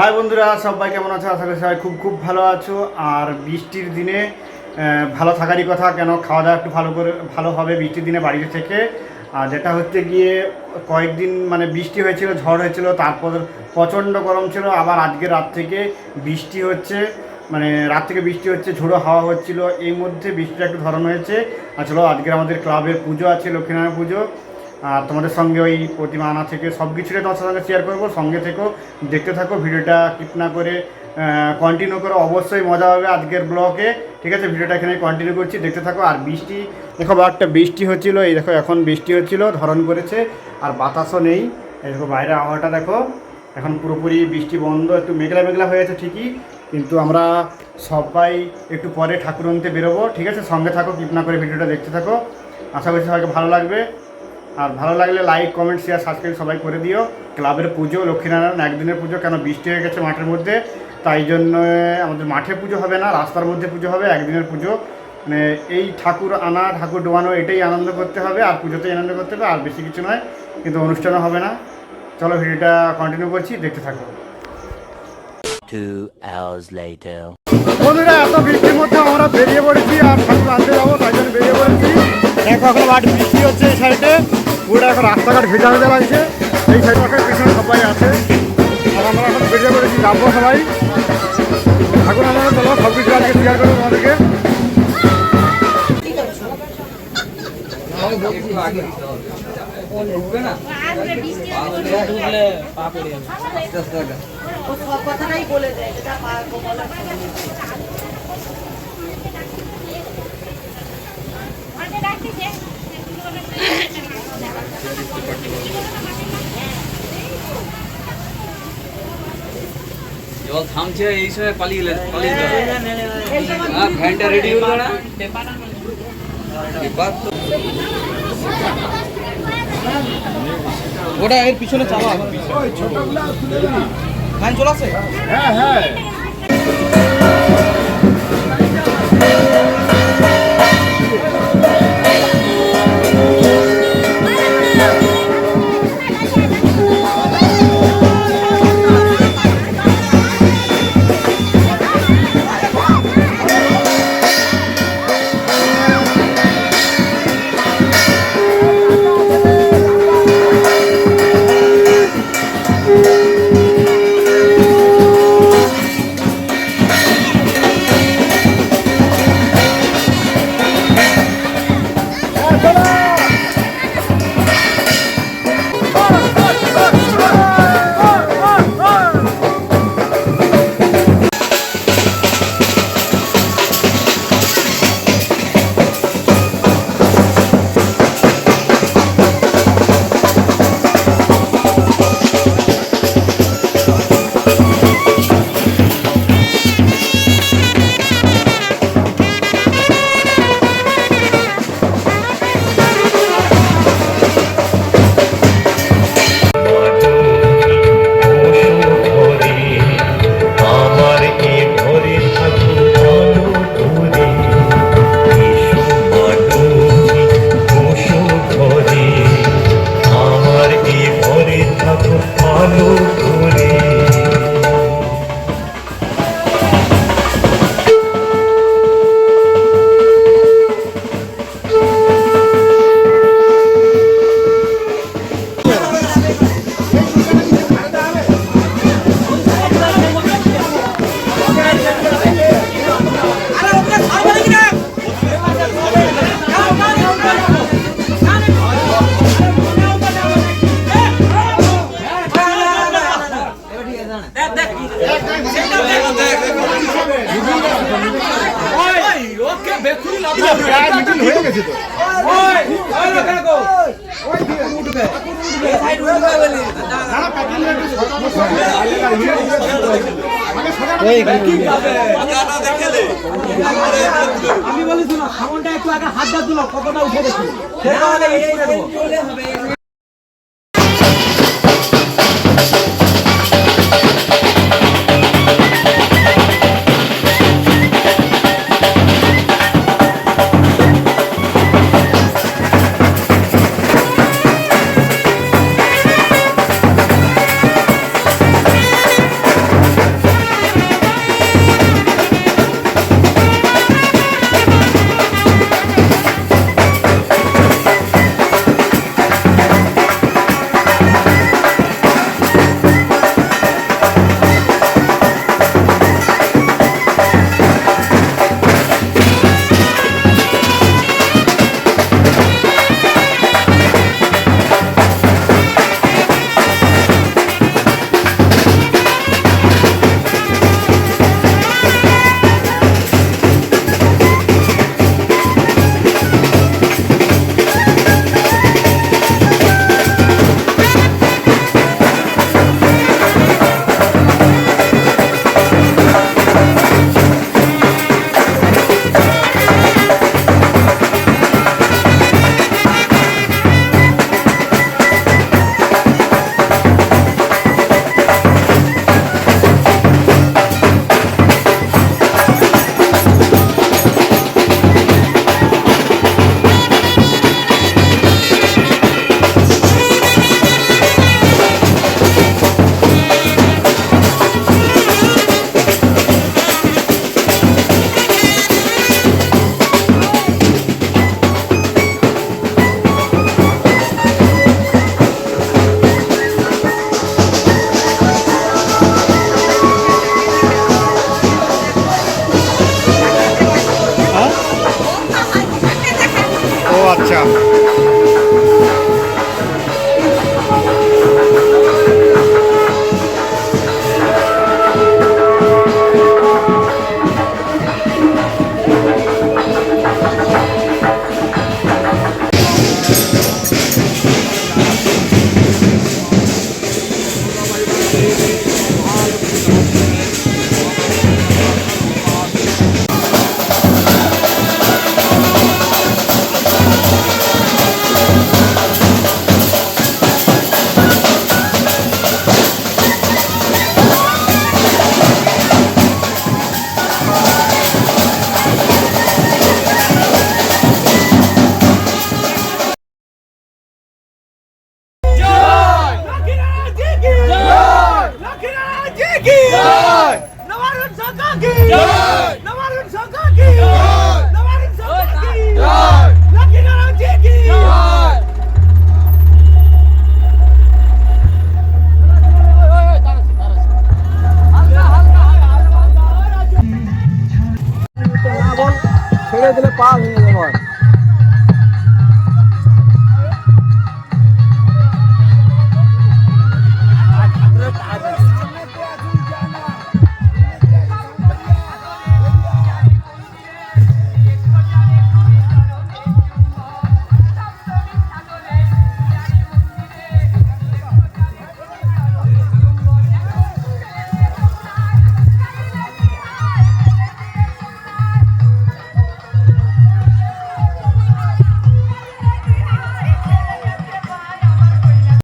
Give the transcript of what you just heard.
High বন্ধুরা, সবাই কেমন আছো? আশা করি সবাই খুব খুব ভালো আছো। আর বৃষ্টির দিনে ভালো থাকারই কথা, কেন খাওয়া দাওয়া একটু ভালো করে, ভালো হবে বৃষ্টির দিনে বাড়িতে থেকে। আর যেটা হচ্ছে গিয়ে, কয়েকদিন মানে বৃষ্টি হয়েছিল, ঝড় হয়েছিল, তারপর প্রচণ্ড গরম ছিল, আবার আজকে রাত থেকে বৃষ্টি হচ্ছে মানে রাত থেকে বৃষ্টি হচ্ছে, ঝোড়ো হাওয়া হচ্ছিল, এই মধ্যে বৃষ্টিটা একটু ধরন হয়েছে। আর চলো আজকে আমাদের ক্লাবের পুজো আছে, লক্ষ্মীনারায়ণ পুজো। আর তোমাদের সঙ্গে ওই প্রতিমা আনা থেকে সব কিছুটাই তোমার সঙ্গে শেয়ার করব। সঙ্গে থেকেও দেখতে থাকো, ভিডিওটা কিপ না করে কন্টিনিউ করো, অবশ্যই মজা হবে আজকের ব্লগে ঠিক আছে, ভিডিওটা এখানে কন্টিনিউ করছি, দেখতে থাকো। আর বৃষ্টি, দেখো একটা বৃষ্টি হচ্ছিল, এই দেখো এখন বৃষ্টি হচ্ছিল, ধরন করেছে, আর বাতাসও নেই। এই দেখো বাইরে আবহাওয়াটা দেখো, এখন পুরোপুরি বৃষ্টি বন্ধ, একটু মেঘলা মেঘলা হয়ে আছে ঠিকই, কিন্তু আমরা সবাই একটু পরে ঠাকুর আনতে বেরোবো। ঠিক আছে, সঙ্গে থাকো কিপ না করে ভিডিওটা দেখতে থাকো। আশা করছি সবাইকে ভালো লাগবে। আর ভালো লাগলে লাইক কমেন্ট শেয়ার সাবস্ক্রাইব সবাই করে দিও। ক্লাবের পুজো লক্ষ্মীনারায়ণ একদিনের পুজো কেন বৃষ্টি হয়ে গেছে মাঠের মধ্যে? তাই জন্য আমাদের মাঠে পুজো হবে না রাস্তার মধ্যে পুজো হবে একদিনের পুজো। মানে এই ঠাকুর আনা ঠাকুর ডোয়ানো এটাই আনন্দ করতে হবে আর পুজোতেই আনন্দ করতে হবে আর বেশি কিছু নয় কিন্তু অনুষ্ঠানও হবে না। চলো ভিডিওটা কন্টিনিউ করছি দেখতে থাকো. বন্ধুরা এত বৃষ্টির মধ্যে আমরা বেরিয়ে পড়েছি আর ঠাকুর আনতে যাব তাই জন্য বেরিয়ে পড়েছি। দেখো এখন বৃষ্টি হচ্ছে এই সাইডে। পুরো এখন রাস্তাঘাট ভেজা ভেজা লাগছে। এই সাইডে এখন পিছনে সবাই আছে। আর আমরা এখন বেরিয়ে পড়েছি, যাব সবাই। ঠাকুর আমরা চলো সব কিছু আজকে শেয়ার করব আমাদেরকে কথাটাই বলে দেয় জল থামছে এই সময় পালিয়ে গেলে পালিয়ে হ্যাঁ ভ্যানটা রেডি হলো না ওটা এর পিছনে চালা। ফ্যান চলাছে হ্যাঁ হ্যাঁ। ঘরে আমি বলি শোনো সামনটা একটু আগে হাত দিল কতটা উঠে দেখি টাকা